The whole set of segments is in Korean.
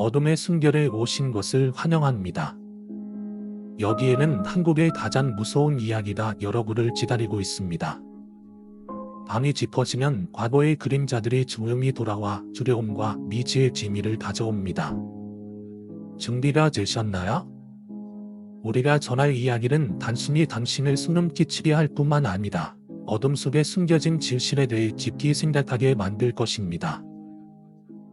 어둠의 순결에 오신 것을 환영합니다. 여기에는 한국의 가장 무서운 이야기가 여러 구를 기다리고 있습니다. 밤이 짚어지면 과거의 그림자들이 조용히 돌아와 두려움과 미지의 재미를 가져옵니다. 준비가 되셨나요? 우리가 전할 이야기는 단순히 당신을 수능 끼치게 할 뿐만 아니라 어둠 속에 숨겨진 진실에 대해 깊이 생각하게 만들 것입니다.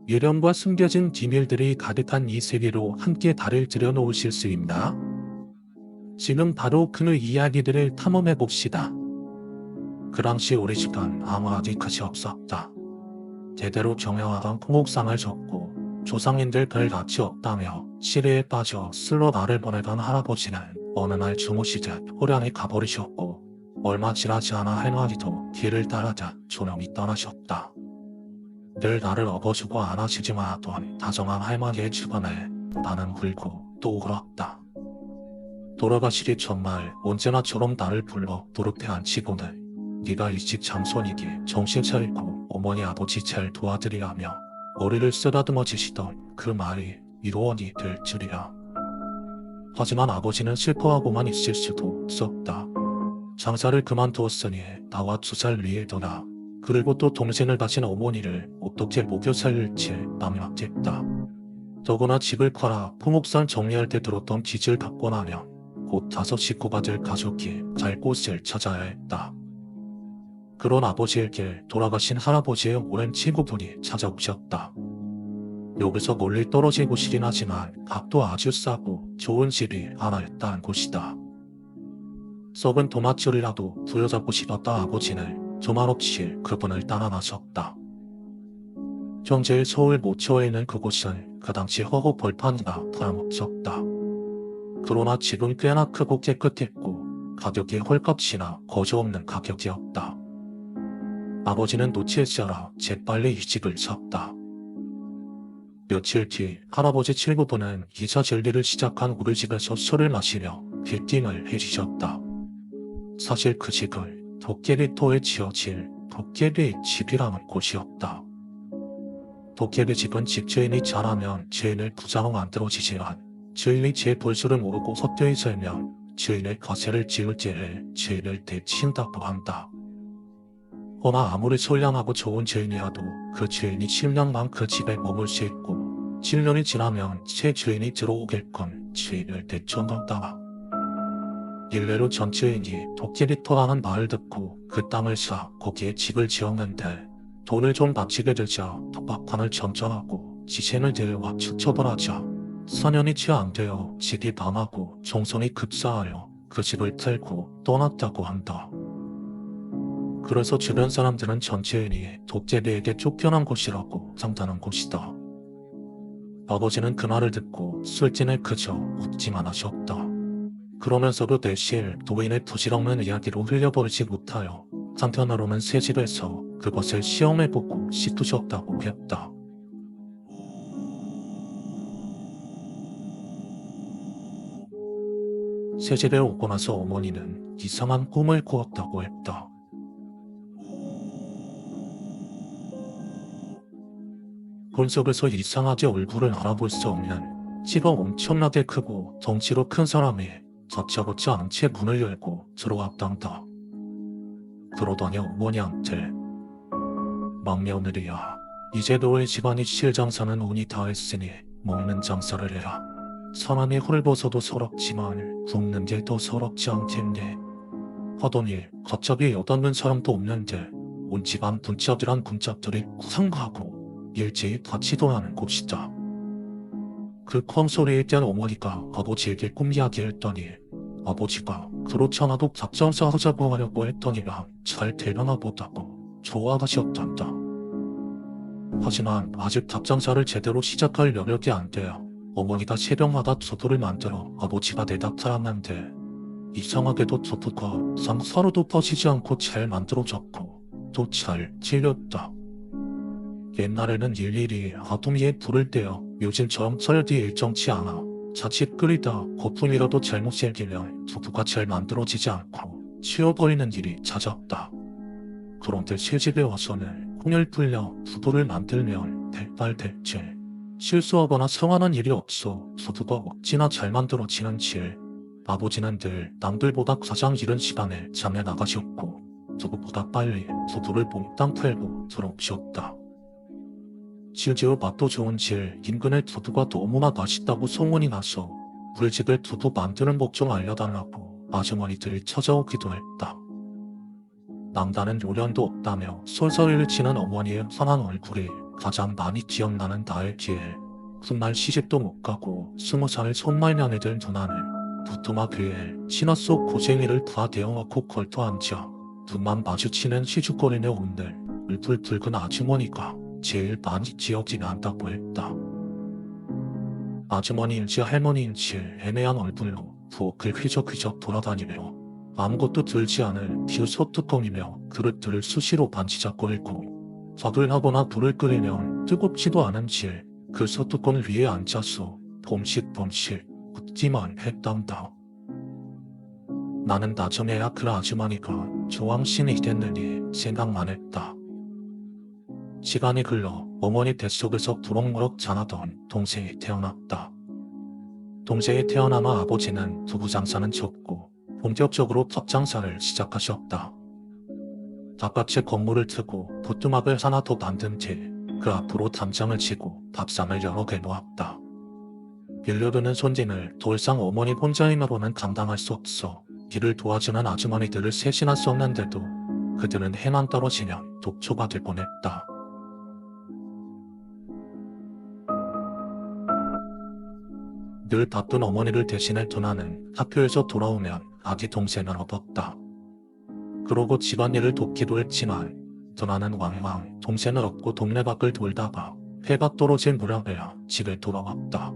유령과 숨겨진 비밀들이 가득한 이 세계로 함께 달을 들여놓으실 수 있나? 지금 바로 그 이야기들을 탐험해 봅시다. 그 당시 우리 집안 아무 아직 것이 없었다. 제대로 경영하던 통옥상을 졌고 조상님들 별 가치 없다며 시리에 빠져 슬로 나를 보내던 할아버지는 어느 날 주무시자 호련히 가버리셨고 얼마 지나지 않아 할머니도 길을 따라자 조용히 떠나셨다. 늘 나를 업어주고 안아주지만 하던 다정한 할머니의 주변에 나는 울고 또 울었다. 돌아가시기 전날 언제나 저럼 나를 불러 노릇해 앉히고는 네가 이집 장손이기에 정신 차리고 어머니 아버지 잘 도와드리라며 머리를 쓰다듬어 주시던 그 말이 이로원이 될 줄이야. 하지만 아버지는 슬퍼하고만 있을 수도 없었다. 장사를 그만두었으니 나와 두 살 위에 더나 그리고 또 동생을 가진 어머니를 어떻게 먹여 살릴지 막막했다. 더구나 집을 팔아 풍옥산 정리할 때 들었던 빚을 갚고 나면 곧 다섯 식구가 될 가족이 갈 곳을 찾아야 했다. 그런 아버지에게 돌아가신 할아버지의 오랜 친구분이 찾아오셨다. 여기서 멀리 떨어진 곳이긴 하지만 값도 아주 싸고 좋은 집이 하나 있다는 곳이다. 썩은 도마줄이라도 부여잡고 싶었다 아버지는 조말없이 그분을 따라 나섰다. 현재 서울 모처에 있는 그곳은 그 당시 허구 벌판이나 다름없었다. 그러나 지금 꽤나 크고 깨끗했고 가격이 헐값이나 거저없는 가격이었다. 아버지는 않아 재빨리 이 집을 샀다. 며칠 뒤 할아버지 친구분은 이사 진리를 시작한 우리 집에서 술을 마시며 빌딩을 해주셨다. 사실 그 집은 도깨비터에 지어질 도깨비 집이라는 곳이었다. 도깨비 집은 집주인이 잘하면 주인을 부자로 만들어지지만 주인이 제 볼수를 모르고 헛되이 살면 주인의 거세를 지을 죄를 주인을 대친다고 한다. 허나 아무리 선량하고 좋은 주인이어도 그 주인이 10년만 그 집에 머물 수 있고 7년이 지나면 새 주인이 들어오겠건 주인을 대천한다. 일례로 전 주인이 도끼리터라는 말을 듣고 그 땅을 사 거기에 집을 지었는데 돈을 좀 바치게 되자 도박판을 점점하고 지sen을 데려와 추첩을 하자 4년이 채안 되어 집이 망하고 정성이 급사하여 그 집을 털고 떠났다고 한다. 그래서 주변 사람들은 전체인이 독재리에게 쫓겨난 곳이라고 상다는 곳이다. 아버지는 그 말을 듣고 술진을 그저 웃지만 하셨다. 그러면서도 내실 노인의 부질없는 이야기로 흘려버리지 못하여 한편으로는 새 집에서 그것을 시험해보고 싶으셨다고 했다. 새 집에 오고 나서 어머니는 이상한 꿈을 꾸었다고 했다. 본 속에서 이상하게 얼굴을 알아볼 수 없는 키가 엄청나게 크고 덩치로 큰 사람이 다짜고짜 않은 채 문을 열고 들어왔단다. 그러더니 어머니한테 막내 오늘이야 이제 너의 집안이 실 장사는 운이 다 했으니 먹는 장사를 해라. 사람이 홀벗어도 서럽지만 굶는 게 더 서럽지 않겠네. 하더니 갑자기 여닫는 사람도 없는데 온 집안 분짜들한 분짜들이 구상가고 일제히 같이도 하는 곳이다. 그 콩소리에 뗀 어머니가 아버지에게 꿈 이야기 했더니 아버지가 그렇지 않아도 작전사 하자고 하려고 했더니랑 잘 되려나 보다고 좋아하셨단다. 하지만 아직 작전사를 제대로 시작할 여력이 안 돼요. 어머니가 새벽마다 저도를 만들어 아버지가 대답하였는데 이상하게도 저도가 상사로도 퍼지지 않고 잘 만들어졌고 또 잘 찔렸다. 옛날에는 일일이 아tom이에 불을 떼어 요즘처럼 설디 일정치 않아 자칫 끓이다 거품이라도 잘못 생기면 두부가 잘 만들어지지 않고 치워버리는 일이 잦았다. 그런데 새집에 와서는 콩을 불려 두부를 만들면 백발백중 실수하거나 성하는 일이 없어 소두가 억지나 잘 만들어지는 질. 아버지는 늘 남들보다 가장 이른 시간에 잠에 나가셨고 누구보다 빨리 소두를 몽땅 털고 들어오셨다. 질지어 맛도 좋은 질 인근의 두두가 너무나 맛있다고 소문이 나서 물집에 두두 만드는 법좀 알려달라고 아주머니들이 찾아오기도 했다. 남다른 요령도 없다며 솔솔이를 치는 어머니의 선한 얼굴이 가장 많이 기억나는 나일기에 훗날 시집도 못 가고 스무 살 손말년 애들 누나를 부뚜막 위에 신화 속 고쟁이를 다 대어놓고 걸터앉아 눈만 마주치는 시주거리네 온들 울풀 붉은 아주머니가 제일 많이 기억이 난다고 했다. 아주머니인지 할머니인지 애매한 얼굴로 부엌을 휘적휘적 돌아다니며 아무것도 들지 않을 비우 소 뚜껑이며 그릇들을 수시로 만지작거리고 밥을 하거나 불을 끓이면 뜨겁지도 않은지 그 소뚜껑 위에 앉아서 봄칫봄칫 웃기만 했단다. 나는 나중에야 그 아주머니가 조왕신이 됐느니 생각만 했다. 시간이 흘러 어머니 뱃속에서 부럭무럭 자라던 동생이 태어났다. 동생이 태어나마 아버지는 두부 장사는 접고 본격적으로 첫 장사를 시작하셨다. 바깥에 건물을 트고 부뚜막을 하나 더 만든 뒤그 앞으로 담장을 치고 밥상을 여러 개 놓았다. 빌려드는 손진을 돌상 어머니 혼자인으로는 감당할 수 없어 일을 도와주는 아주머니들을 셋이나 썼는데도 그들은 해만 떨어지면 독초가 될 뻔했다. 늘 바쁜 어머니를 대신해 두나는 학교에서 돌아오면 아기 동생을 업었다. 그러고 집안일을 돕기도 했지만 두나는 왕왕 동생을 업고 동네 밖을 돌다가 해가 떨어질 무렵에야 집에 돌아왔다.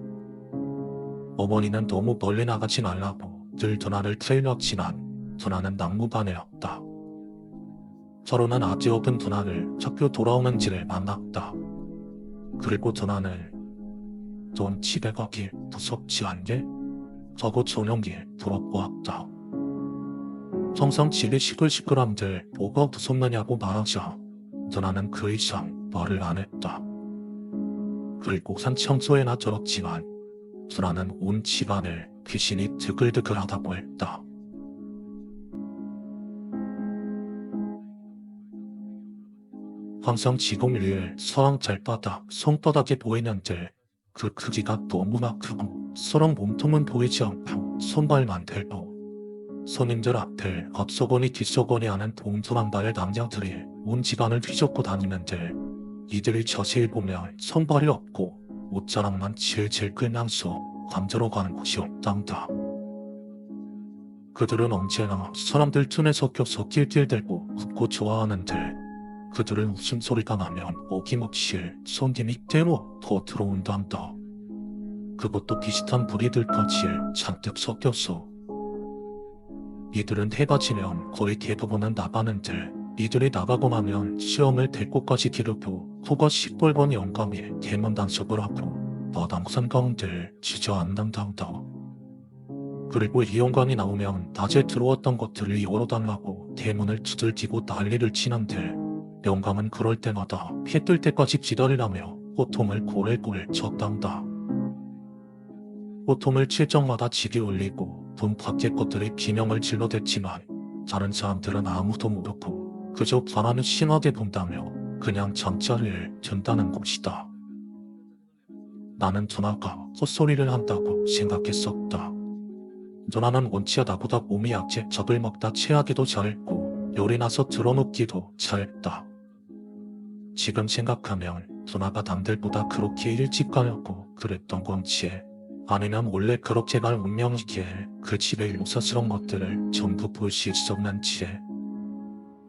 어머니는 너무 멀리 나가지 말라고 늘 두나를 틀렸지만 두나는 낙무반이었다. 서로는 아지 없은 두나를 학교 돌아오는 길에 만났다. 그리고 두나는 넌 집에 가길 무섭지 않게? 저거 저녁에 돌아보았다. 성상 집이 시끌시끌한들 뭐가 무섭느냐고 말하자 누나는 그 이상 말을 안 했다. 그리고 산청소에나 들었지만 누나는 온 집안을 귀신이 드글드글하다고 했다. 항상 위에 서양 잘바닥 손바닥에 보이는데 그 크기가 너무나 크고 서랑 몸통은 보이지 않고 손발만 대고 손님들 앞을 앞서거니 뒤서거니 하는 동두만발의 남자들이 온 집안을 휘젓고 다니는데 이들이 자세히 보면 손발이 없고 옷자락만 질질 끌면서 감자로 가는 곳이 없단다. 그들은 언제나 사람들 틈에 섞여서 낄낄대고 웃고 좋아하는데 그들은 웃음소리가 나면 어김없이 손님이 때로 더 들어온단다. 그것도 비슷한 부리들까지 잔뜩 섞여서 이들은 해가 지면 거의 대부분은 나가는데 이들이 나가고 나면 시험을 될 곳까지 기르고 코가 시뻘건 영감이 대문 단속을 하고 마당산 가운데 지저앉는단다. 그리고 이 영감이 나오면 낮에 들어왔던 것들을 열어달라고 대문을 두들기고 난리를 치는데 영감은 그럴 때마다 해뜰 때까지 기다리라며 호통을 고래고래 쳤단다. 호통을 칠 적마다 집이 울리고 돈 밖의 것들이 비명을 질러댔지만 다른 사람들은 아무도 모르고 그저 바라는 신화게 본다며 그냥 잠자리를 든다는 것이다. 나는 누나가 헛소리를 한다고 생각했었다. 누나는 원치야 나보다 몸이 약해 적을 먹다 체하기도 잘했고 열이 나서 들어눕기도 잘했다. 지금 생각하면 누나가 남들보다 그렇게 일찍 가려고 그랬던 건지 아니면 원래 그렇게 갈 운명이기에 그 집의 용서스러운 것들을 전부 볼 수 있었는지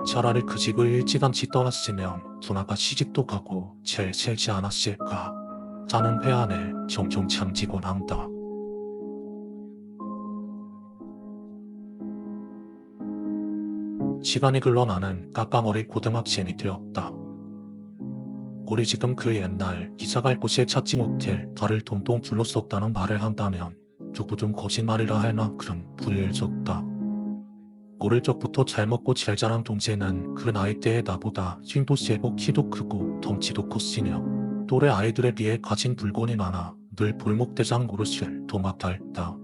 차라리 그 집을 일찌감치 떠났으면 누나가 시집도 가고 잘 살지 않았을까 하는 회 안에 종종 참지곤 한다. 시간이 흘러 나는 깎아머리 고등학생이 되었다. 우리 지금 그 옛날 이사갈 곳에 찾지 못해 발을 동동 둘러썼다는 말을 한다면 누구든 거짓말이라 할나 그런 불일적다. 어릴 적부터 잘 먹고 잘 자란 동생은 그 나이 때에 나보다 힘도 세고 키도 크고 덩치도 컸으며 또래 아이들에 비해 가진 물건이 많아 늘 골목대장 노릇을 도맡아 했다.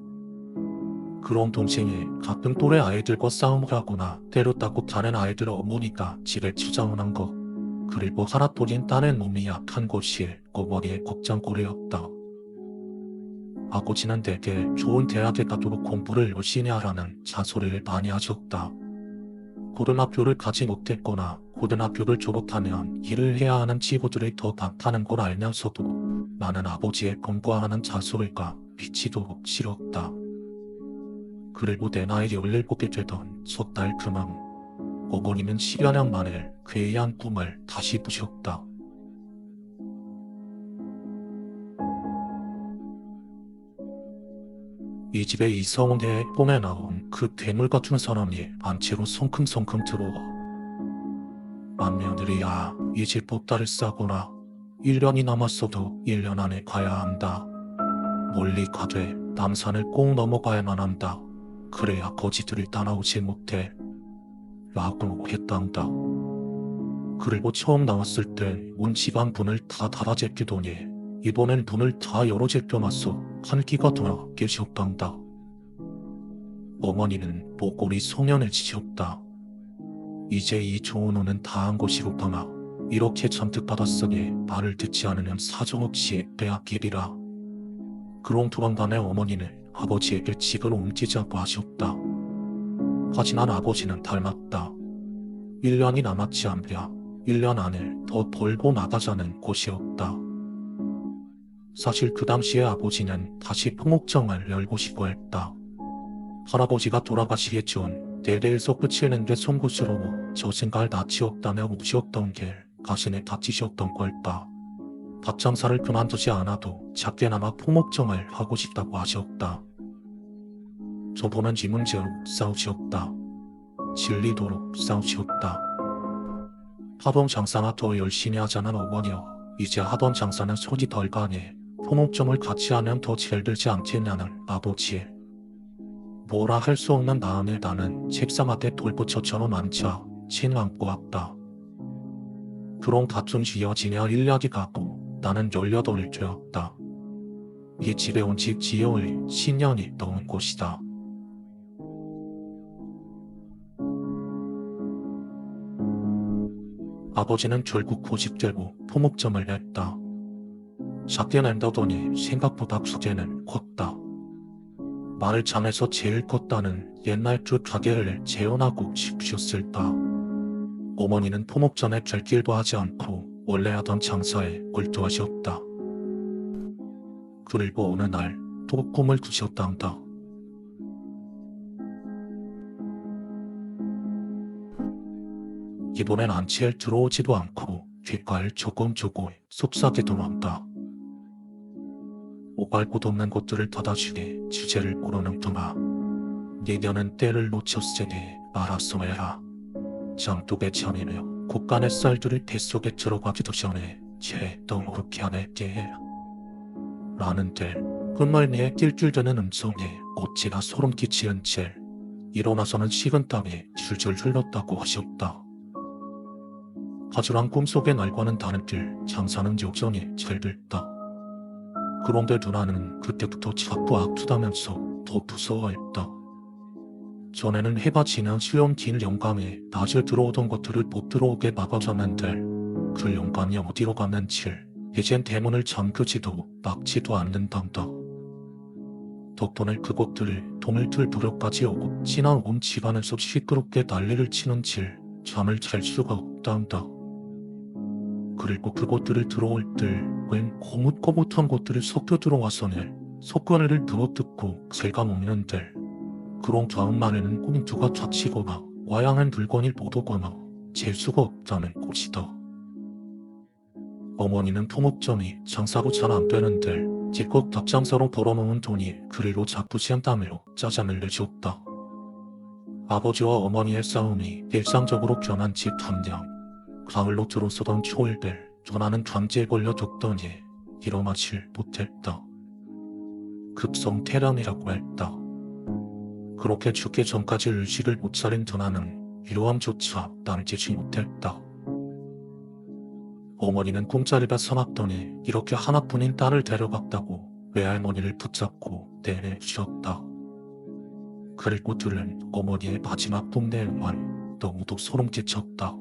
그런 동생이 가끔 또래 아이들과 싸움을 하거나 때렸다고 다른 아이들 어머니가 집에 찾아오는 것. 그리고 하나뿐인 딸의 몸이 약한 것이 어머니의 걱정거리였다. 아버지는 대개 좋은 대학에 가도록 공부를 열심히 하라는 자소리를 많이 하셨다. 고등학교를 가지 못했거나 고등학교를 졸업하면 일을 해야 하는 친구들이 더 많다는 걸 알면서도 나는 아버지의 공부하라는 자소리가 미치도록 싫었다. 그리고 내 나이 17이 되던 첫달 그만 어머니는 10여 년 만에 괴이한 꿈을 다시 부셨다. 이 집에 이성훈 의 봄에 나온 그 괴물 같은 사람이 안채로 성큼성큼 들어와. 만며느리야, 이 집 보따리 싸거라. 1년이 남았어도 1년 안에 가야 한다. 멀리 가되 남산을 꼭 넘어가야만 한다. 그래야 거지들을 따라오지 못해. 라고 했단다. 그리고 처음 나왔을 때 온 집안 문을 다 닫아제끼더니 이번엔 문을 다 열어 제껴놨어 한 끼가 돌아 계셨단다. 어머니는 목골이 소년해지셨다. 이제 이 좋은 운은 다한 것이로구나. 이렇게 잔뜩 받았으니 말을 듣지 않으면 사정없이 빼앗기리라. 그런 도망간의 어머니는 아버지에게 집을 옮기자고 하셨다. 하지만 아버지는 닮았다. 1년이 남았지 않냐. 1년 안에 더 벌고 나가자는 곳이었다. 사실 그 당시에 아버지는 다시 풍옥정을 열고 싶어 했다. 할아버지가 돌아가시기 전 대대에서 낸데 송구스러워 저 생각을 낯이었다며 우시었던 게 가슴에 다치셨던 걸까. 밭장사를 그만두지 않아도 작게나마 풍옥정을 하고 싶다고 하셨다. 이 문제로 싸우셨다. 질리도록 싸우셨다. 하던 장사나 더 열심히 하자는 어머니여. 이제 하던 장사는 손이 덜 가니 통옥점을 같이 하면 더잘 되지 않겠냐는 아버지. 뭐라 할 수 없는 마음에 나는 책상 앞에 돌부처처럼 앉아 친 안고 왔다. 그런 다툼 지어지며 1년이 가고 나는 18을 되었다. 이 집에 온 지 지어의 10년이 넘은 곳이다. 아버지는 결국 고집되고 포목점을 냈다. 작게 낸다더니 생각보다 수제는 컸다. 마을 장에서 제일 컸다는 옛날 두 가게를 재현하고 싶으셨을 다 어머니는 포목점에 결길도 하지 않고 원래 하던 장사에 몰두하셨다. 그리고 어느 날또 꿈을 꾸셨단다. 이번엔 안치에 들어오지도 않고 뒷발 조금 조금 쏙싸게 도망다. 오갈 곳 없는 곳들을 닫아주니 주제를 모르는 동아. 니녀는 때를 놓쳤으니 알았어 해라. 장독의 전이며 곳간의 쌀들을 뱃속에 들어가기도 전에 제 덩어롭게 안했게 라는데 끝말리에 낄줄대는 음성에 어찌나 소름 끼치는 채 일어나서는 식은 땀이 줄줄 흘렀다고 하셨다. 가주랑 꿈속의 날과는 다른 길 장사는 여전히 잘 됐다. 그런데 누나는 그때부터 자꾸 아프다면서 더 무서워했다. 전에는 해가 지면 수염 긴 영감에 낮에 들어오던 것들을 못 들어오게 막아줬는데 그 영감이 어디로 갔는지 이젠 대문을 잠그지도 막지도 않는단다. 덕분에 그것들을 동일틀 부력까지 오고 지난 온 집안에서 시끄럽게 난리를 치는지 잠을 잘 수가 없단다. 그리고 그것들을 들어올 때웬 고뭇고뭇한 것들이 섞여 들어와서는 석관을 들어뜯고 제가 먹는데 그런 다음만에는 꿈이 누가 다치거나 와양한 물건이 못 오거나 재수가 없다는 곳이다. 어머니는 토목점이 장사로 잘 안 되는데 제껏 닭장사로 벌어놓은 돈이 그리로 자꾸 시한다며 짜잔을 내줬다. 아버지와 어머니의 싸움이 일상적으로 변한 집 함량. 가을로 들어서던 초일들 전화는 감기에 걸려 죽더니 일어나질 못했다. 급성 태란이라고 했다. 그렇게 죽기 전까지 의식을 못 차린 전화는 위로함조차 남기지 못했다. 어머니는 꿈자리가 서막더니 이렇게 하나뿐인 딸을 데려갔다고 외할머니를 붙잡고 내내주었다. 그리고 들은 어머니의 마지막 말 너무도 소름 끼쳤다.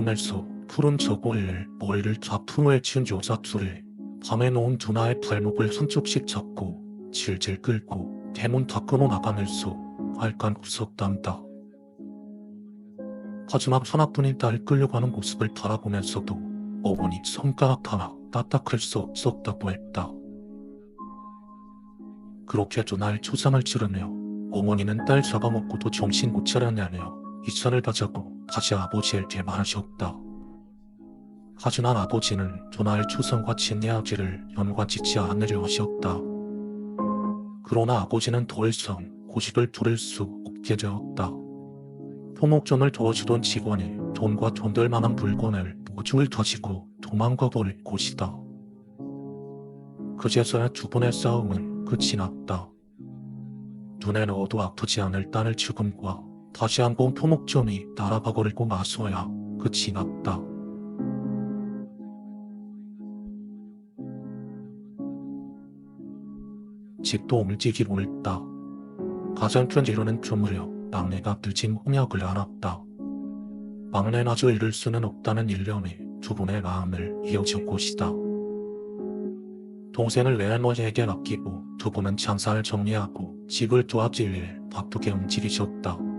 꿈에서 푸른 저고리를 머리를 좌풍을 친 여자 둘이 밤에 놓은 두 나의 발목을 한 쪽씩 잡고 질질 끌고 대문 밖으로 나가면서 할간 웃었단다. 하지만 하나뿐인 딸 끌려가는 모습을 바라보면서도 어머니 손가락 하나 따딱할 수 없었다고 했다. 그렇게 두나의 초상을 치르며 어머니는 딸 잡아먹고도 정신 못 차렸냐며 이천을 가자고 다시 아버지에게 말하셨다. 하지만 아버지는 두나의 추성과 진이아지를 연관짓지 않으려 하셨다. 그러나 아버지는 더 이상 고식을 부릴 수 없게 되었다. 토목전을 도와주던 직원이 돈과 돈될 만한 물건을 모중을 터지고 도망가 버릴 곳이다. 그제서야 두 번의 싸움은 끝이 났다. 눈에 넣어도 아프지 않을 딸의 죽음과 다시 한번 토목전이 날아가 버리고 나서야 끝이 났다. 집도 움직이고 있다. 가장 큰 이유는 주무려 막내가 늦은 홍역을 알았다. 막내마저 잃을 수는 없다는 일념이 두 분의 마음을 이어준 곳이다. 동생을 외할머니에게 맡기고 두 분은 장사를 정리하고 집을 도와줄 일 바쁘게 움직이셨다.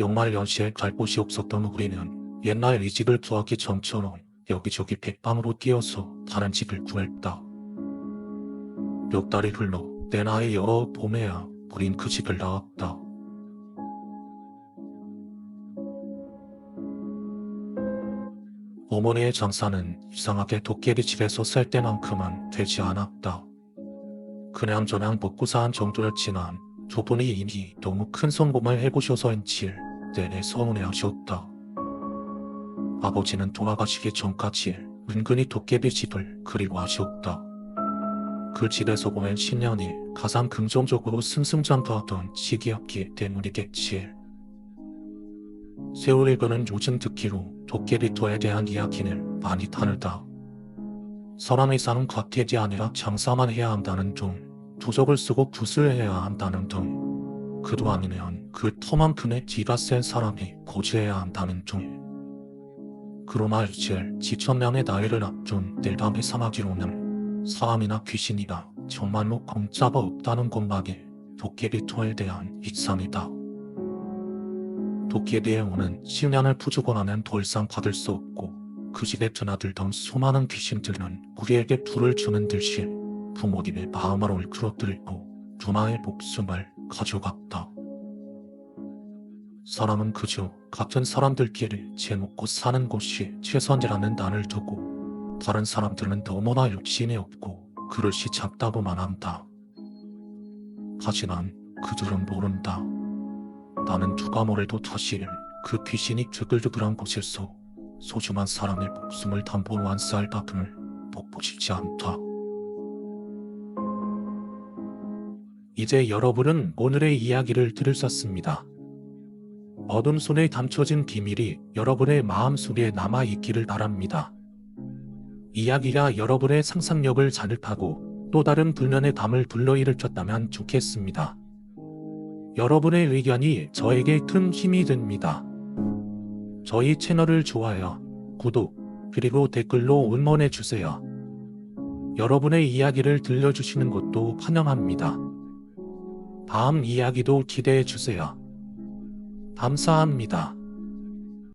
연말 연시에 갈 곳이 없었던 우리는 옛날 이 집을 구하기 전처럼 여기저기 백방으로 뛰어서 다른 집을 구했다. 몇 달이 흘러 내 나이 여러 봄에야 우린 그 집을 나왔다. 어머니의 장사는 이상하게 도깨비 집에서 살 때만큼은 되지 않았다. 그냥 저냥 먹고 산 정도였지만 두 분이 이미 너무 큰 성공을 해보셔서인지 내내 서운해 하셨다. 아버지는 돌아가시기 전까지 은근히 도깨비 집을 그리워하셨다. 그 집에서 보낸 10년이 가장 긍정적으로 승승장구하던 시기였기 때문이겠지. 세월이 그는 요즘 듣기로 도깨비토에 대한 이야기는 많이 다르다. 사람이 사는 겉에이 아니라 장사만 해야 한다는 등, 도적을 쓰고 굿을 해야 한다는 등, 그도 아니면 그 터만큼의 뒤가 센 사람이 고지해야 한다는 등. 그러나 이제 지천량의 나이를 앞둔 내담의 사마귀로는 사람이나 귀신이나 정말로 검자가 없다는 것만이 도깨비토에 대한 이상이다. 도깨비의 오는 신년을 더 이상 받을 수 없고 그 집에 드나들던 수많은 귀신들은 우리에게 불을 주는 듯이 부모님의 마음을 옳그러뜨리고 누나의 목숨을 가져갔다. 사람은 그저 같은 사람들끼리 지먹고 사는 곳이 최선이라는 난을 두고 다른 사람들은 너무나 욕심이 없고 그릇이 작다고만 한다. 하지만 그들은 모른다. 나는 누가 뭐래도 다시 그 귀신이 드글드글한 곳에서 소중한 사람의 목숨을 담보로 한 쌀가금을 먹고 싶지 않다. 이제 여러분은 오늘의 이야기를 들으셨습니다. 어둠 손에 감춰진 비밀이 여러분의 마음속에 남아 있기를 바랍니다. 이야기가 여러분의 상상력을 자극하고 또 다른 불면의 담을 불러일으켰다면 좋겠습니다. 여러분의 의견이 저에게 큰 힘이 됩니다. 저희 채널을 좋아요, 구독, 그리고 댓글로 응원해 주세요. 여러분의 이야기를 들려주시는 것도 환영합니다. 다음 이야기도 기대해 주세요. 감사합니다.